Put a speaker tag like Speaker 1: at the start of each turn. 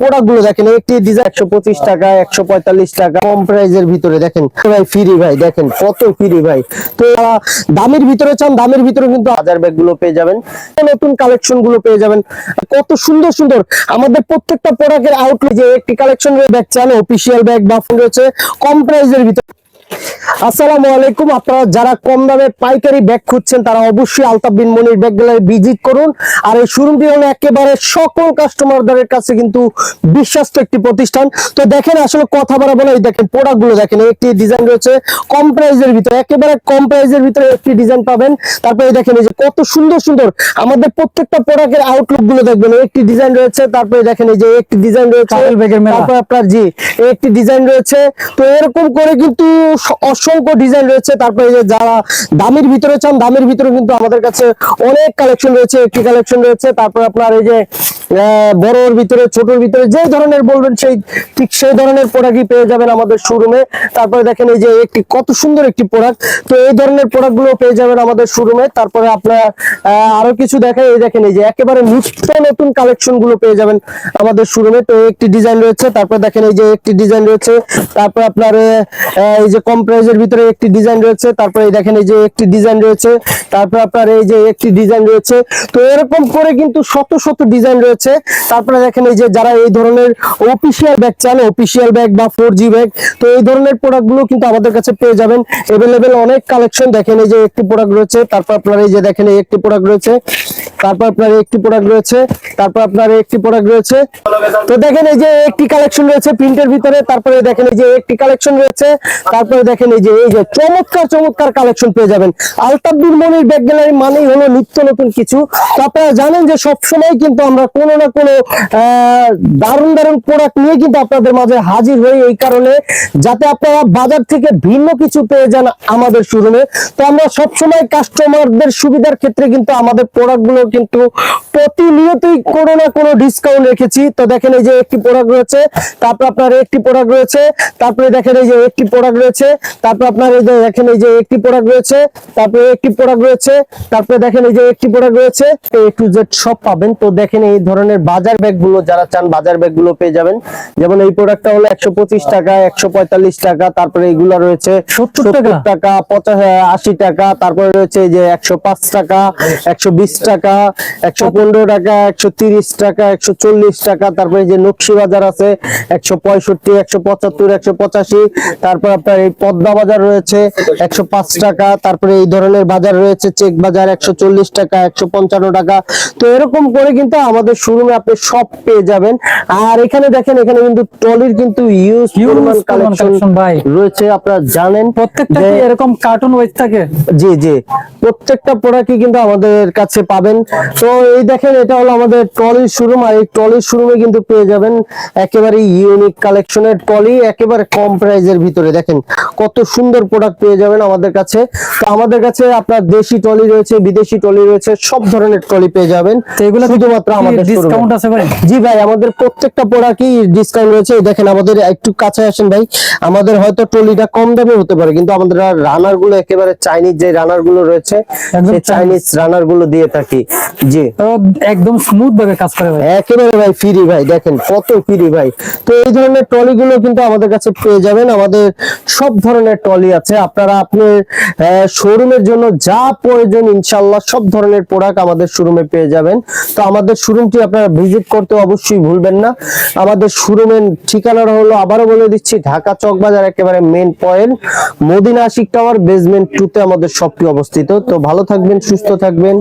Speaker 1: Product দেখেন, একটি একশো পঁচিশ টাকা, একশো পঁয়তাল্লিশ টাকা, কম ভিতরে দেখেন। ভাই ফ্রি ভাই, দেখেন, কত ফ্রি ভাই। তো দামের ভিতরে চান, দামের ভিতরে কিন্তু হাজার ব্যাগগুলো পেয়ে যাবেন। নতুন কালেকশনগুলো পেয়ে যাবেন। কত সুন্দর সুন্দর। আমাদের প্রত্যেকটা প্রোডাক্টের আউটলে যে একটি কালেকশন ব্যাগ চান অফিসিয়াল ব্যাগ বা ফোন রয়েছে, কম প্রাইজের ভিতরে আসসালামু আলাইকুম। আপনারা যারা কম দামে পাইকারি ব্যাগ খুঁজছেন তারা অবশ্যই Altaf bin Monir bag gallery visit করুন। আর এই শোরুমটি হলো একেবারে সকল কাস্টমারদের কাছে কিন্তু বিশ্বস্ত একটি প্রতিষ্ঠান। তো দেখেন আসলে কথা বলা বলে এই দেখেন প্রোডাক্টগুলো দেখেন একটি ডিজাইন রয়েছে কম প্রাইজের ভিতরে একেবারে কম প্রাইজের ভিতরে একটি ডিজাইন পাবেন। তারপরে দেখেন এই যে কত সুন্দর সুন্দর আমাদের প্রত্যেকটা প্রোডাক্টের আউটলুকগুলো দেখবেন একটি ডিজাইন রয়েছে তারপরে দেখেন এই যে একটি ডিজাইন রয়েছে। তারপর আপনার জি একটি ডিজাইন রয়েছে। তো এরকম করে কিন্তু অসংখ্য ডিজাইন রয়েছে। তারপরে যে যারা দামের ভিতরে চান, দামের ভিতরে কিন্তু আমাদের কাছে অনেক কালেকশন রয়েছে, একটি কালেকশন রয়েছে। তারপর আপনার এই যে বড়র ভিতরে, ছোটর ভিতরে যে ধরনের বলবেন সেই, ঠিক সেই ধরনের প্রোডাক্টই পেয়ে যাবেন আমাদের শোরুমে তারপরে দেখেন এই যে একটি, কত সুন্দর একটি প্রোডাক্ট তো এই ধরনের প্রোডাক্টগুলো পেয়ে যাবেন আমাদের শোরুমে তারপরে আপনার আরও কিছু দেখেন, এই দেখেন এই যে একেবারে নিত্য নতুন কালেকশনগুলো পেয়ে যাবেন আমাদের শোরুমে তো একটি ডিজাইন রয়েছে, তারপর দেখেন এই যে একটি ডিজাইন রয়েছে। তারপর আপনার এই যে কম প্রাইজের ভিতরে একটি ডিজাইন রয়েছে। তারপরে এই দেখেন এই যে একটি ডিজাইন রয়েছে। তারপর আপনার এই যে একটি ডিজাইন রয়েছে। তো এরকম করে কিন্তু শত শত ডিজাইন রয়েছে। তারপরে দেখেন এই যে যারা এই ধরনের অফিসিয়াল ব্যাগ চান অফিসিয়াল ব্যাগ বা ফোর জি ব্যাগ তো এই ধরনের প্রোডাক্টগুলো কিন্তু আমাদের কাছে পেয়ে যাবেন। এভেলেবেল অনেক কালেকশন দেখেন এই যে একটি প্রোডাক্ট রয়েছে, তারপর আপনার এই যে দেখেন এই একটি প্রোডাক্ট রয়েছে, তারপর আপনার একটি প্রোডাক্ট রয়েছে, তারপর আপনার একটি প্রোডাক্ট রয়েছে। তো দেখেন এই যে একটি কালেকশন রয়েছে প্রিন্টের ভিতরে, তারপরে দেখেন এই যে একটি কালেকশন রয়েছে, তারপরে দেখেন এই যে এই যে চমৎকার চমৎকার কালেকশন পেয়ে যাবেন। আলতাব্দুল মনির ব্যাগ গ্যালারি মানেই হলো নিত্য নতুন কিছু। তো আপনারা জানেন যে সবসময় কিন্তু আমরা কোনো না কোনো দারুণ দারুণ প্রোডাক্ট নিয়ে কিন্তু আপনাদের মাঝে হাজির হই এই কারণে, যাতে আপনারা বাজার থেকে ভিন্ন কিছু পেয়ে যান আমাদের শোরুমে। তো আমরা সবসময় কাস্টমারদের সুবিধার ক্ষেত্রে কিন্তু আমাদের প্রোডাক্টগুলো কিন্তু প্রতিনিয়তই কোনো না কোনো ডিসকাউন্ট রেখেছি। তো দেখেন এই যে একটি প্রোডাক্ট রয়েছে, তারপর আপনার একটি প্রোডাক্ট রয়েছে, তারপরে দেখেন এই যে একটি প্রোডাক্ট রয়েছে, তারপর আপনার এই যে দেখেন এই যে একটি প্রোডাক্ট রয়েছে, তারপরে একটি প্রোডাক্ট রয়েছে, তারপরে দেখেন এই যে একটি প্রোডাক্ট রয়েছে এ টু জেড সব পাবেন। তো দেখেন এই ধরনের বাজার ব্যাগগুলো যারা চান বাজার ব্যাগগুলো পেয়ে যাবেন যেমন এই প্রোডাক্টটা হলো একশো পঁচিশ টাকা একশো পঁয়তাল্লিশ টাকা তারপরে এইগুলো রয়েছে
Speaker 2: 70 টাকা?
Speaker 1: পঞ্চাশ আশি টাকা তারপরে রয়েছে এই যে একশো পাঁচ টাকা একশো বিশ টাকা একশো পনেরো টাকা একশো তিরিশ টাকা একশো চল্লিশ টাকা তারপরে এই যে নকশি বাজার আছে একশো পঁয়ষট্টি একশো পঁচাত্তর একশো পঁচাশি তারপর আপনার এই পদ্মা বাজার রয়েছে একশো পাঁচ টাকা তারপরে এই ধরনের বাজার রয়েছে চেক বাজার একশো চল্লিশ টাকা একশো পঞ্চান্ন টাকা তো এরকম করে কিন্তু আমাদের শোরুমে আপনি সব পেয়ে যাবেন। আর এখানে দেখেন এখানে কিন্তু টলির কিন্তু ইউজ কালেকশন
Speaker 2: ভাই।
Speaker 1: রয়েছে আপনারা জানেন।
Speaker 2: প্রত্যেকটা কি এরকম কার্টুন ওয়েজ থাকে?
Speaker 1: জি জি। প্রত্যেকটা প্রোডাক্টই কিন্তু আমাদের কাছে পাবেন। তো এই দেখেন এটা হলো আমাদের ট্রলির শোরুম আর এই ট্রলির শোরুমে কিন্তু পেয়ে যাবেন একেবারে ইউনিক কালেকশনের ট্রলি একেবারে কম প্রাইজের ভিতরে। দেখেন কত সুন্দর প্রোডাক্ট পেয়ে যাবেন আমাদের কাছে। তো আমাদের কাছে আপনার দেশি ট্রলি রয়েছে বিদেশি ট্রলি রয়েছে সব ধরনের ট্রলি পেয়ে যাবেন।
Speaker 2: তো এগুলো
Speaker 1: শুধুমাত্র আমাদের
Speaker 2: ডিসকাউন্ট। আছে ভাই?
Speaker 1: জি ভাই আমাদের প্রত্যেকটা প্রোডাক্টই ডিসকাউন্ট রয়েছে। দেখেন আমাদের একটু কাছে আসেন ভাই। আমাদের হয়তো ট্রলিটা কম দামে হতে পারে কিন্তু আমাদের রানারগুলো একেবারে চাইনিজ যে রানারগুলো রয়েছে সেই চাইনিজ রানারগুলো দিয়ে থাকি। জি।
Speaker 2: একদম স্মুথ ভাবে কাজ করে ভাই।
Speaker 1: একেবারে ভাই ফ্রি ভাই দেখেন কত ফ্রি ভাই। তো এই ধরনের ট্রলি গুলো কিন্তু আমাদের কাছে পেয়ে যাবেন। আমাদের সব ধরনের ট্রলি আছে। আপনারা আপনার শোরুমের জন্য যা প্রয়োজন ইনশাল্লাহ সব ধরনের প্রোডাক্ট আমাদের শোরুমে পেয়ে যাবেন। তো আমাদের শোরুমটি আপনারা ভিজিট করতে অবশ্যই ভুলবেন না। আমাদের শোরুমের ঠিকানাটা হলো আবারও বলে দিচ্ছি, ঢাকা চক বাজার একেবারে মেন পয়েন্ট মদিনা শিক টাওয়ার বেসমেন্ট টুতে আমাদের সবটি অবস্থিত। তো ভালো থাকবেন, সুস্থ থাকবেন।